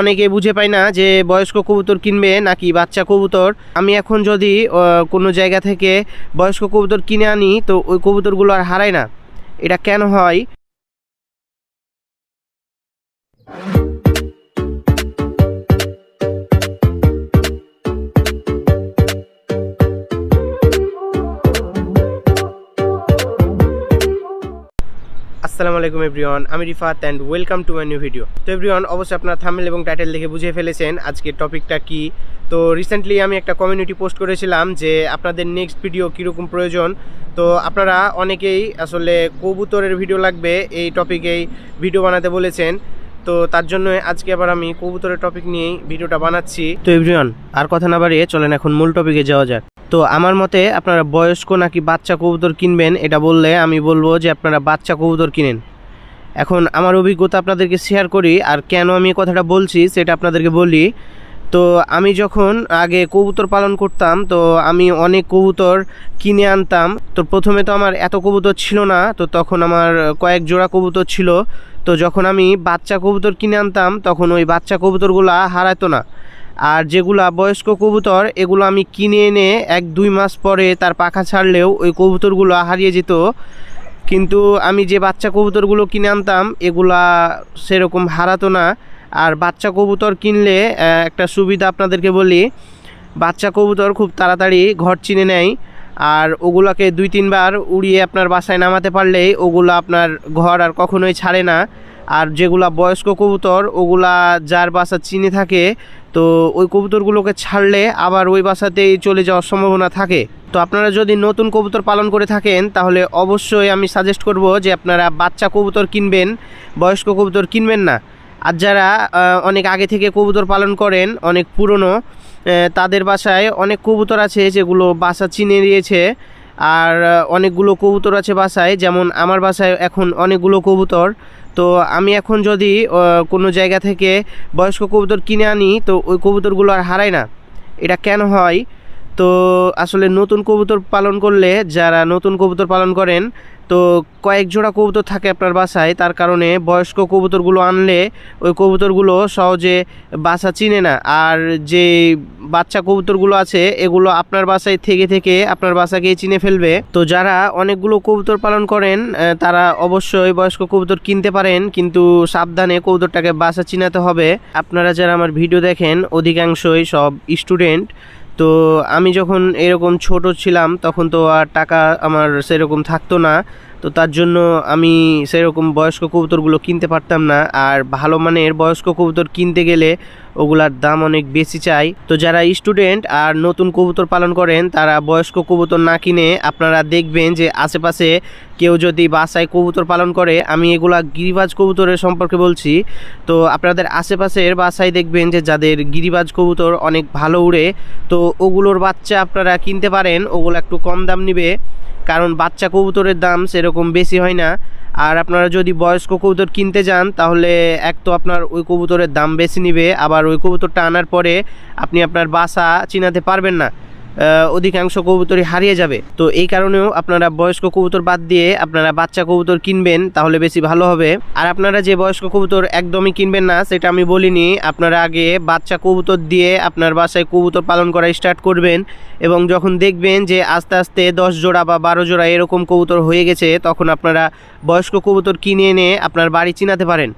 অনেকে বুঝে পায় না যে বয়স্ক কবুতর কিনবে নাকি বাচ্চা কবুতর। আমি এখন যদি কোনো জায়গা থেকে বয়স্ক কবুতর কিনে আনি, তো ওই কবুতরগুলো আর হারায় না। এটা কেন হয়? আসসালামু আলাইকুম এভরিওয়ান, আমি Rifat and welcome to my new video তো এভরিওয়ান, অবশ্যই আপনার থামেল এবং টাইটেল দেখে বুঝিয়ে ফেলেছেন আজকের টপিকটা কি। তো রিসেন্টলি আমি একটা কমিউনিটি পোস্ট করেছিলাম যে আপনাদের নেক্সট ভিডিও কীরকম প্রয়োজন। তো আপনারা অনেকেই আসলে কবুতরের ভিডিও লাগবে, এই টপিকেই ভিডিও বানাতে বলেছেন। তো তার জন্য আজকে আবার আমি কবুতরের টপিক নিয়েই ভিডিওটা বানাচ্ছি। তো এভরিওয়ান, আর কথা না বাড়িয়ে চলেন এখন মূল টপিকে যাওয়া যাক। তো আমার মতে আপনারা বয়স্ক নাকি বাচ্চা কবুতর কিনবেন, এটা বললে আমি বলব যে আপনারা বাচ্চা কবুতর কিনেন। এখন আমার অভিজ্ঞতা আপনাদেরকে শেয়ার করি, আর কেন আমি কথাটা বলছি সেটা আপনাদেরকে বলি। তো আমি যখন আগে কবুতর পালন করতাম, তো আমি অনেক কবুতর কিনে আনতাম। তো প্রথমে তো আমার এত কবুতর ছিল না, তো তখন আমার কয়েক জোড়া কবুতর ছিল। তো যখন আমি বাচ্চা কবুতর কিনে আনতাম, তখন ওই বাচ্চা কবুতরগুলা হারাতো না। আর যেগুলা বয়স্ক কবুতর, এগুলো আমি কিনে এনে এক দুই মাস পরে তার পাখা ছাড়লেও ওই কবুতরগুলো হারিয়ে যেত। কিন্তু আমি যে বাচ্চা কবুতরগুলো কিনে আনতাম, এগুলা সেরকম হারাতো না। আর বাচ্চা কবুতর কিনলে একটা সুবিধা আপনাদেরকে বলি, বাচ্চা কবুতর খুব তাড়াতাড়ি ঘর চিনে নেয়। আর ওগুলাকে দুই তিনবার উড়িয়ে আপনার বাসায় নামাতে পারলেই ওগুলো আপনার ঘর আর কখনোই ছাড়ে না। আর যেগুলা বয়স্ক কবুতর, ওগুলা যার বাসা চিনে থাকে, তো ওই কবুতরগুলোকে ছাড়লে আবার ওই বাসাতেই চলে যাওয়ার সম্ভাবনা থাকে। তো আপনারা যদি নতুন কবুতর পালন করে থাকেন, তাহলে অবশ্যই আমি সাজেস্ট করব যে আপনারা বাচ্চা কবুতর কিনবেন, বয়স্ক কবুতর কিনবেন না। আর যারা অনেক আগে থেকে কবুতর পালন করেন, অনেক পুরনো তাদের বাসায় অনেক কবুতর আছে, যেগুলো বাসা চিনে দিয়েছে আর অনেকগুলো কবুতর আছে বাসায়, যেমন আমার বাসায় এখন অনেকগুলো কবুতর। তো আমি এখন যদি কোনো জায়গা থেকে বয়স্ক কবুতর কিনে আনি, তো ওই কবুতরগুলো আর হারায় না। এটা কেন হয়? তো আসলে নতুন কবুতর পালন করলে, যারা নতুন কবুতর পালন করেন, তো কয়েক জোড়া কবুতর থাকে আপনার বাসায়, তার কারণে বয়স্ক কবুতরগুলো আনলে ওই কবুতরগুলো সহজে বাসা চিনে না। আর যে বাচ্চা কবুতরগুলো আছে, এগুলো আপনার বাসায় থেকে থেকে আপনার বাসাকে চিনে ফেলবে। তো যারা অনেকগুলো কবুতর পালন করেন তারা অবশ্যই বয়স্ক কবুতর কিনতে পারেন, কিন্তু সাবধানে কবুতরটাকে বাসা চিনাতে হবে। আপনারা যারা আমার ভিডিও দেখেন, অধিকাংশই সব স্টুডেন্ট। তো আমি যখন এরকম ছোট ছিলাম, তখন তো আর টাকা আমার সেরকম থাকতো না। তো তার জন্য আমি সেরকম বয়স্ক কবুতরগুলো কিনতে পারতাম না। আর ভালো মানের বয়স্ক কবুতর কিনতে গেলে ওগুলার দাম অনেক বেশি চাই। তো যারা স্টুডেন্ট আর নতুন কবুতর পালন করেন, তারা বয়স্ক কবুতর না কিনে আপনারা দেখবেন যে আশেপাশে কেউ যদি বাসায় কবুতর পালন করে, আমি এগুলা গিরিবাজ কবুতরের সম্পর্কে বলছি। তো আপনাদের আশেপাশের বাসায় দেখবেন যে যাদের গিরিবাজ কবুতর অনেক ভালো উড়ে, তো ওগুলোর বাচ্চা আপনারা কিনতে পারেন, ওগুলো একটু কম দাম নিবে। কারণ বাচ্চা কবুতরের দাম সেরকম বেশি হয় না। আর আপনারা যদি বয়স্ক কবুতর কিনতে যান, তাহলে এক তো আপনার ওই কবুতরের দাম বেশি নিবে, আবার ওই কবুতরটা আনার পরে আপনি আপনার বাসা চিনাতে পারবেন না। অধিকাংশ কবুতরই হারিয়ে যাবে। তো এই কারণেও আপনারা বয়স্ক কবুতর বাদ দিয়ে আপনারা বাচ্চা কবুতর কিনবেন, তাহলে বেশি ভালো হবে। আর আপনারা যে বয়স্ক কবুতর একদমই কিনবেন না, সেটা আমি বলিনি, আপনারা আগে বাচ্চা কবুতর দিয়ে আপনার বাসায় কবুতর পালন করা স্টার্ট করবেন এবং যখন দেখবেন যে আস্তে আস্তে দশ জোড়া বা বারো জোড়া এরকম কবুতর হয়ে গেছে, তখন আপনারা বয়স্ক কবুতর কিনে এনে আপনার বাড়ি চিনাতে পারেন।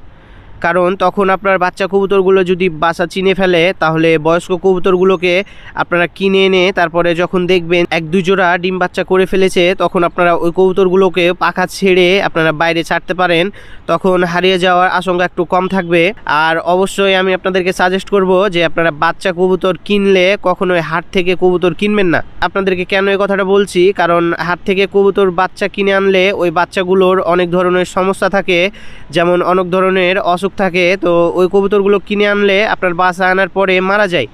কারণ তখন আপনার বাচ্চা কবুতরগুলো যদি বাসা চিনে ফেলে, তাহলে বয়স্ক কবুতরগুলোকে আপনারা কিনে এনে তারপরে যখন দেখবেন এক দুই জোড়া ডিম বাচ্চা করে ফেলেছে, তখন আপনারা ওই কবুতরগুলোকে পাখা ছেড়ে আপনারা বাইরে ছাড়তে পারেন। তখন হারিয়ে যাওয়ার আশঙ্কা একটু কম থাকবে। আর অবশ্যই আমি আপনাদেরকে সাজেস্ট করব যে আপনারা বাচ্চা কবুতর কিনলে কখনোই হাট থেকে কবুতর কিনবেন না। আপনাদেরকে কেন এই কথাটা বলছি? কারণ হাট থেকে কবুতর বাচ্চা কিনে আনলে ওই বাচ্চাগুলোর অনেক ধরনের সমস্যা থাকে। যেমন অনেক ধরনের অসুখ থাকে, তো ওই কবুতরগুলো কিনে আনলে আপনার বাসা আনার পরে মারা যায়।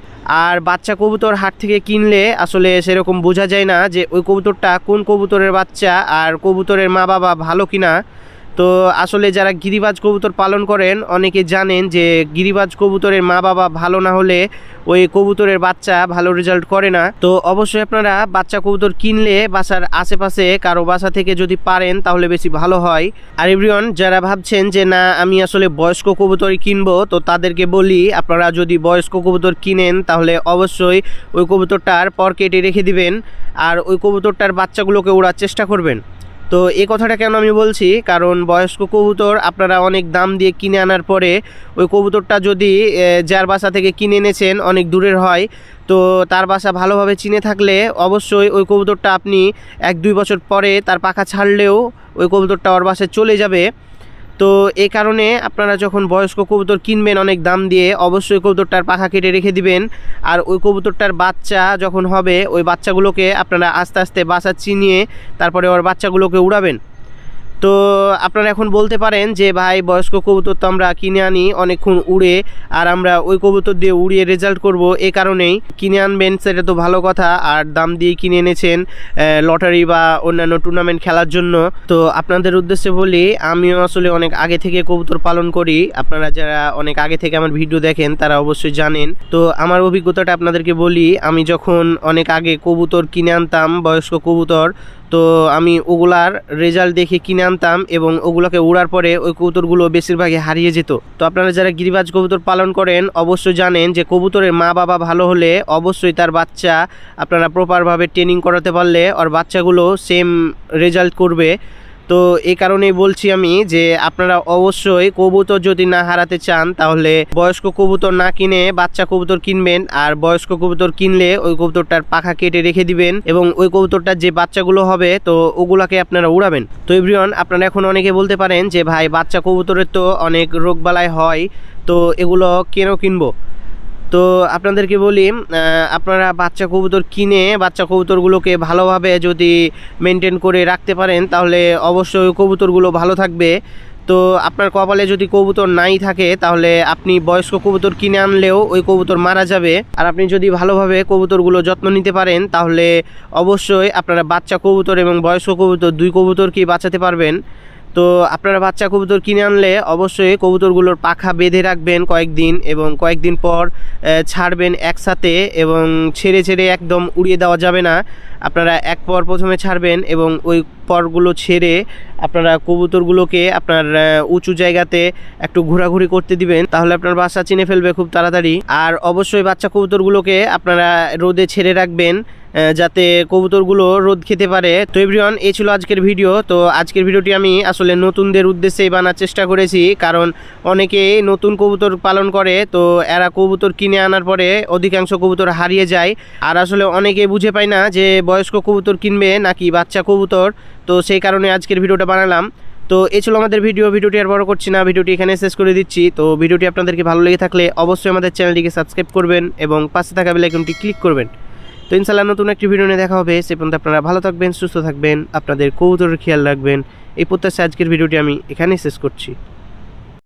আর বাচ্চা কবুতর হাট থেকে কিনলে আসলে সেরকম বোঝা যায় না যে ওই কবুতরটা কোন কবুতরের বাচ্চা আর কবুতরের মা বাবা ভালো কিনা। তো আসলে যারা গিরিবাজ কবুতর পালন করেন, অনেকে জানেন যে গিরিবাজ কবুতরের মা বাবা ভালো না হলে ওই কবুতরের বাচ্চা ভালো রেজাল্ট করে না। তো অবশ্যই আপনারা বাচ্চা কবুতর কিনলে বাসার আশেপাশে কারও বাসা থেকে যদি পারেন তাহলে বেশি ভালো হয়। আর এভরিওয়ান যারা ভাবছেন যে না, আমি আসলে বয়স্ক কবুতরই কিনবো, তো তাদেরকে বলি, আপনারা যদি বয়স্ক কবুতর কিনেন তাহলে অবশ্যই ওই কবুতরটার পর কেটে রেখে দিবেন, আর ওই কবুতরটার বাচ্চাগুলোকে ওড়ার চেষ্টা করবেন। তো এ কথাটা কেন আমি বলছি? কারণ বয়স্ক কবুতর আপনারা অনেক দাম দিয়ে কিনে আনার পরে ওই কবুতরটা যদি যার বাসা থেকে কিনে এনেছেন, অনেক দূরের হয়, তো তার বাসা ভালোভাবে চিনে থাকলে অবশ্যই ওই কবুতরটা আপনি এক দুই বছর পরে তার পাখা ছাড়লেও ওই কবুতরটা ওর বাসায় চলে যাবে। তো এ কারণে আপনারা যখন বয়স্ক কবুতর কিনবেন অনেক দাম দিয়ে, অবশ্যই কবুতরটার পাখা কেটে রেখে দিবেন। আর ওই কবুতরটার বাচ্চা যখন হবে, ওই বাচ্চাগুলোকে আপনারা আস্তে আস্তে বাসা চিনিয়ে তারপরে ওর বাচ্চাগুলোকে উড়াবেন। তো আপনারা এখন বলতে পারেন যে, ভাই, বয়স্ক কবুতর তো আমরা কিনে আনি অনেকক্ষণ উড়ে, আর আমরা ওই কবুতর দিয়ে উড়িয়ে রেজাল্ট করব এ কারণেই। কিনে আনবেন, সেটা তো ভালো কথা, আর দাম দিয়ে কিনে এনেছেন লটারি বা অন্যান্য টুর্নামেন্ট খেলার জন্য। তো আপনাদের উদ্দেশ্যে বলি, আমিও আসলে অনেক আগে থেকে কবুতর পালন করি। আপনারা যারা অনেক আগে থেকে আমার ভিডিও দেখেন, তারা অবশ্যই জানেন। তো আমার অভিজ্ঞতাটা আপনাদেরকে বলি, আমি যখন অনেক আগে কবুতর কিনে আনতাম, বয়স্ক কবুতর তো আমি ওগুলার রেজাল্ট দেখে কিনে আনতাম এবং ওগুলোকে উড়ার পরে ওই কবুতরগুলো বেশিরভাগই হারিয়ে যেত। তো আপনারা যারা গিরিবাজ কবুতর পালন করেন, অবশ্যই জানেন যে কবুতরের মা বাবা ভালো হলে অবশ্যই তার বাচ্চা আপনারা প্রপারভাবে ট্রেনিং করাতে পারলে ওর বাচ্চাগুলো সেম রেজাল্ট করবে। তো এই কারণেই বলছি আমি যে আপনারা অবশ্যই কবুতর যদি না হারাতে চান, তাহলে বয়স্ক কবুতর না কিনে বাচ্চা কবুতর কিনবেন আর বয়স্ক কবুতর কিনলে ওই কবুতরটার পাখা কেটে রেখে দিবেন এবং ওই কবুতরটার যে বাচ্চাগুলো হবে, তো ওগুলাকে আপনারা উড়াবেন। তো এভরিওয়ান আপনারা এখন অনেকে বলতে পারেন যে, ভাই, বাচ্চা কবুতরের তো অনেক রোগবালাই হয়, তো এগুলো কেন কিনবো? তো আপনাদেরকে বলি আপনারা বাচ্চা কবুতর কিনে বাচ্চা কবুতরগুলোকে ভালোভাবে যদি মেনটেন করে রাখতে পারেন, তাহলে অবশ্যই কবুতরগুলো ভালো থাকবে। তো আপনার কপালে যদি কবুতর নাই থাকে, তাহলে আপনি বয়স্ক কবুতর কিনে আনলেও ওই কবুতর মারা যাবে। আর আপনি যদি ভালোভাবে কবুতরগুলো যত্ন নিতে পারেন, তাহলে অবশ্যই আপনারা বাচ্চা কবুতর এবং বয়স্ক কবুতর দুই কবুতরকেই বাঁচাতে পারবেন। তো আপনারা বাচ্চা কবুতর কিনে আনলে অবশ্যই কবুতরগুলোর পাখা বেঁধে রাখবেন কয়েকদিন এবং কয়েকদিন পর ছাড়বেন একসাথে এবং ছেড়ে ছেড়ে একদম উড়িয়ে দেওয়া যাবে না। আপনারা এক পর প্রথমে ছাড়বেন এবং ওই পরগুলো ছেড়ে আপনারা কবুতরগুলোকে আপনার উঁচু জায়গাতে একটু ঘোরাঘুরি করতে দিবেন, তাহলে আপনার বাসা চিনে ফেলবে খুব তাড়াতাড়ি। আর অবশ্যই বাচ্চা কবুতরগুলোকে আপনারা রোদে ছেড়ে রাখবেন। যাতে কবুতরগুলো রোদ খেতে পারে। তো এভরিওয়ান এই ছিল আজকের ভিডিও তো আজকের ভিডিওটি আমি আসলে নতুনদের উদ্দেশ্যেই বানার চেষ্টা করেছি, কারণ অনেকে নতুন কবুতর পালন করে, তো এরা কবুতর কিনে আনার পরে অধিকাংশ কবুতর হারিয়ে যায়। আর আসলে অনেকে বুঝে পায় না যে বয়স্ক কবুতর কিনবে নাকি বাচ্চা কবুতর। তো সেই কারণে আজকের ভিডিওটা বানালাম। তো এই ছিল আমাদের ভিডিও ভিডিওটি আর বড় করছি না ভিডিওটি এখানে শেষ করে দিচ্ছি। তো ভিডিওটি আপনাদেরকে ভালো লেগে থাকলে অবশ্যই আমাদের চ্যানেলটিকে সাবস্ক্রাইব করবেন এবং পাশে থাকা বেলাইকনটি ক্লিক করবেন। তো ইনশাল্লাহ নতুন একটি ভিডিও নিয়ে দেখা হবে। সে পর্যন্ত আপনারা ভালো থাকবেন, সুস্থ থাকবেন, আপনাদের কৌতূহল খেয়াল রাখবেন। এই প্রত্যাশা আজকের ভিডিওটি আমি এখানেই শেষ করছি।